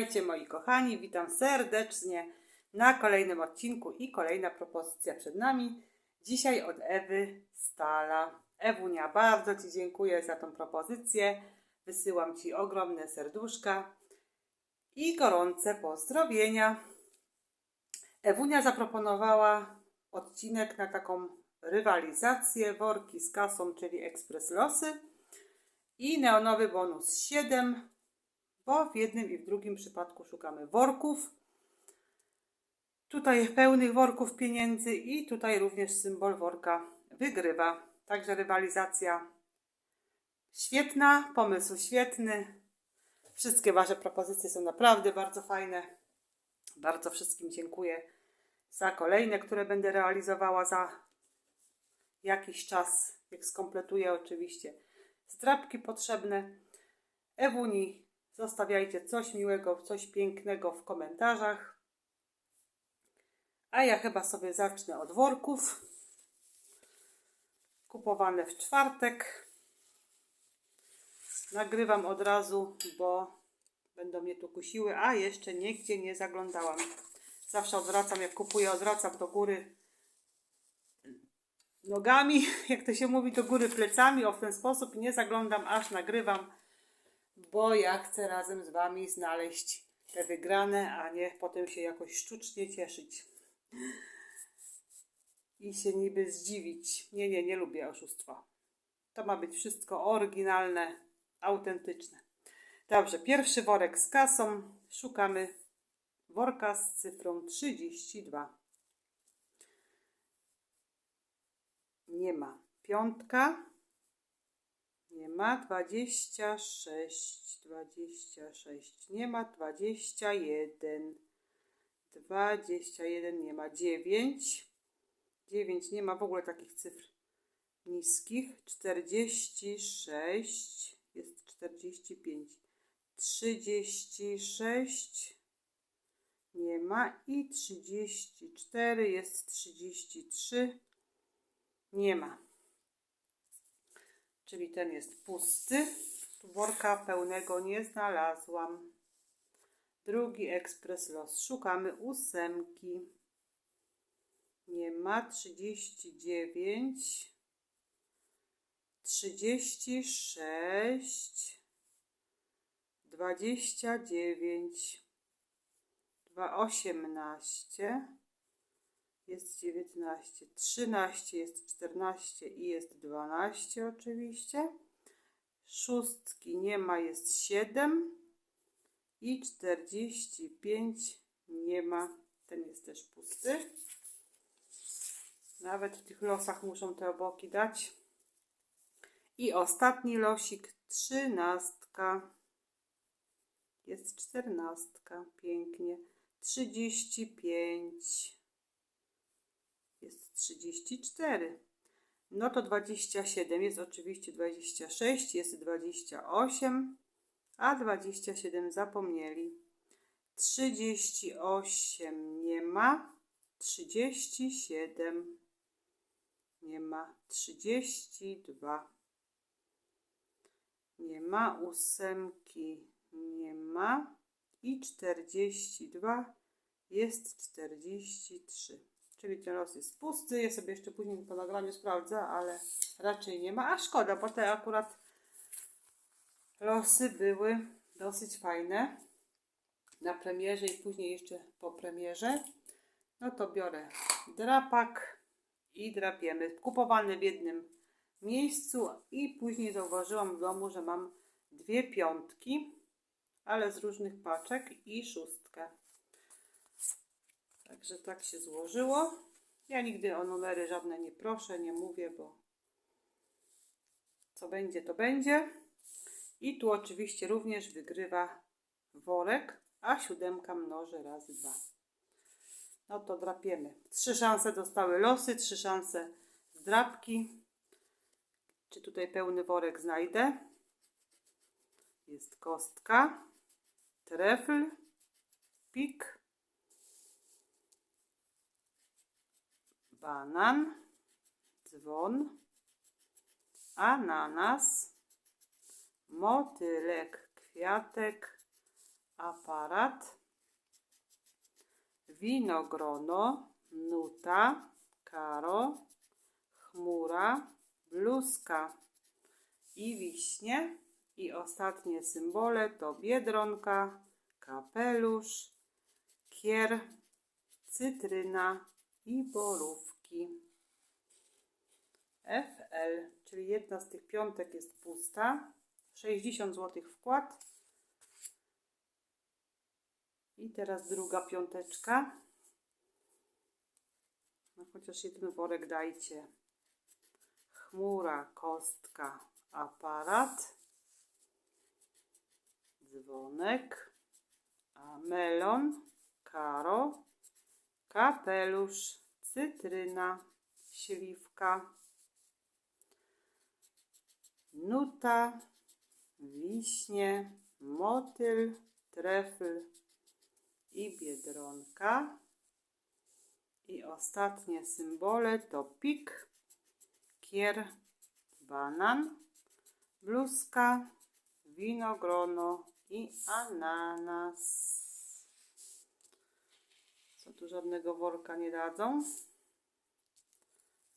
Witajcie moi kochani, witam serdecznie na kolejnym odcinku i kolejna propozycja przed nami. Dzisiaj od Ewy Stala. Ewunia, bardzo Ci dziękuję za tą propozycję. Wysyłam Ci ogromne serduszka i gorące pozdrowienia. Ewunia zaproponowała odcinek na taką rywalizację worki z kasą, czyli ekspres losy i neonowy bonus 7, bo w jednym i w drugim przypadku szukamy worków. Tutaj pełnych worków pieniędzy i tutaj również symbol worka wygrywa. Także rywalizacja świetna, pomysł świetny. Wszystkie Wasze propozycje są naprawdę bardzo fajne. Bardzo wszystkim dziękuję za kolejne, które będę realizowała za jakiś czas, jak skompletuję oczywiście zdrabki potrzebne. Ewuni, zostawiajcie coś miłego, coś pięknego w komentarzach. A ja chyba sobie zacznę od worków. Kupowane w czwartek. Nagrywam od razu, bo będą mnie tu kusiły, a jeszcze nigdzie nie zaglądałam. Zawsze odwracam, jak kupuję, odwracam do góry nogami, jak to się mówi, do góry plecami, o w ten sposób nie zaglądam, aż nagrywam, bo ja chcę razem z Wami znaleźć te wygrane, a nie potem się jakoś sztucznie cieszyć i się niby zdziwić. Nie, nie, nie lubię oszustwa. To ma być wszystko oryginalne, autentyczne. Dobrze, pierwszy worek z kasą. Szukamy worka z cyfrą 32. Nie ma. Piątka. Nie ma. 26. 26. Nie ma. 21. 21 nie ma. 9. 9 nie ma w ogóle takich cyfr niskich. 46. Jest 45. 36 nie ma i 34 jest 33 nie ma. Czyli ten jest pusty. Worka pełnego nie znalazłam. Drugi ekspres los. Szukamy ósemki. Nie ma. 39. 36. 29. 2, 18 jest 19, 13 jest 14 i jest 12 oczywiście. Szóstki nie ma, jest 7 i 45 nie ma, ten jest też pusty. Nawet w tych losach muszą te oboki dać. I ostatni losik, trzynastka. Jest czternastka, pięknie. Trzydzieści pięć jest 34. No to 27 jest oczywiście 26, jest 28, a 27 zapomnieli. 38 nie ma, 37 nie ma, 32 nie ma, ósemki nie ma i 42 jest 43. Ten los jest pusty. Ja sobie jeszcze później po nagraniu sprawdzę, ale raczej nie ma. A szkoda, bo te akurat losy były dosyć fajne na premierze i później jeszcze po premierze. No to biorę drapak i drapiemy. Kupowany w jednym miejscu i później zauważyłam w domu, że mam dwie piątki, ale z różnych paczek i szóstkę. Także tak się złożyło. Ja nigdy o numery żadne nie proszę, nie mówię, bo co będzie, to będzie. I tu oczywiście również wygrywa worek, a siódemka mnoży razy dwa. No to drapiemy. Trzy szanse dostały losy, trzy szanse zdrabki. Czy tutaj pełny worek znajdę? Jest kostka, trefl, pik, banan, dzwon, ananas, motylek, kwiatek, aparat, winogrono, nuta, karo, chmura, bluzka i wiśnie. I ostatnie symbole to biedronka, kapelusz, kier, cytryna i borówki. FL, czyli jedna z tych piątek jest pusta. 60 zł wkład. I teraz druga piąteczka. No chociaż jeden worek dajcie. Chmura, kostka, aparat, dzwonek, a melon, karo, kapelusz, cytryna, śliwka, nuta, wiśnie, motyl, trefl i biedronka. I ostatnie symbole to pik, kier, banan, bluzka, winogrono i ananas. Tu żadnego worka nie dadzą.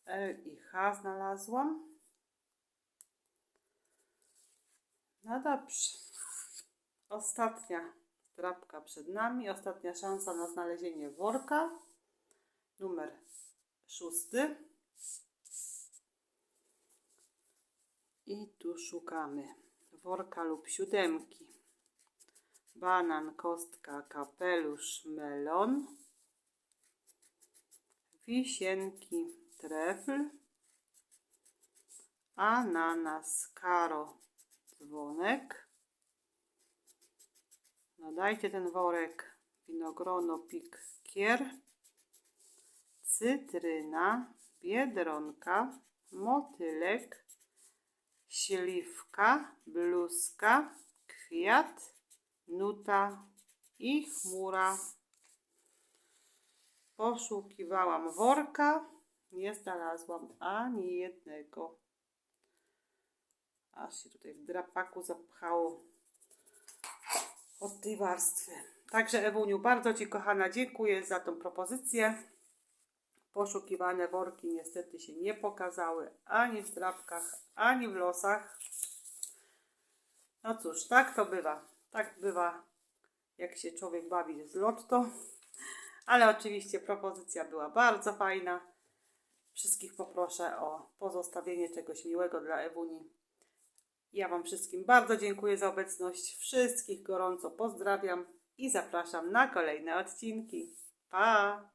L i H znalazłam. No dobrze. Ostatnia drapka przed nami. Ostatnia szansa na znalezienie worka. Numer szósty. I tu szukamy worka lub siódemki. Banan, kostka, kapelusz, melon. Wisienki, trefl. Ananas, karo, dzwonek. No dajcie ten worek. Winogrono, pik, kier. Cytryna, biedronka, motylek, śliwka, bluzka, kwiat, nuta i chmura. Poszukiwałam worka, nie znalazłam ani jednego. Aż się tutaj w drapaku zapchało od tej warstwy. Także Ewuniu, bardzo Ci kochana dziękuję za tą propozycję. Poszukiwane worki niestety się nie pokazały ani w drapkach, ani w losach. No cóż, tak to bywa. Tak bywa, jak się człowiek bawi z lotto. Ale oczywiście propozycja była bardzo fajna. Wszystkich poproszę o pozostawienie czegoś miłego dla Ewuni. Ja Wam wszystkim bardzo dziękuję za obecność. Wszystkich gorąco pozdrawiam i zapraszam na kolejne odcinki. Pa!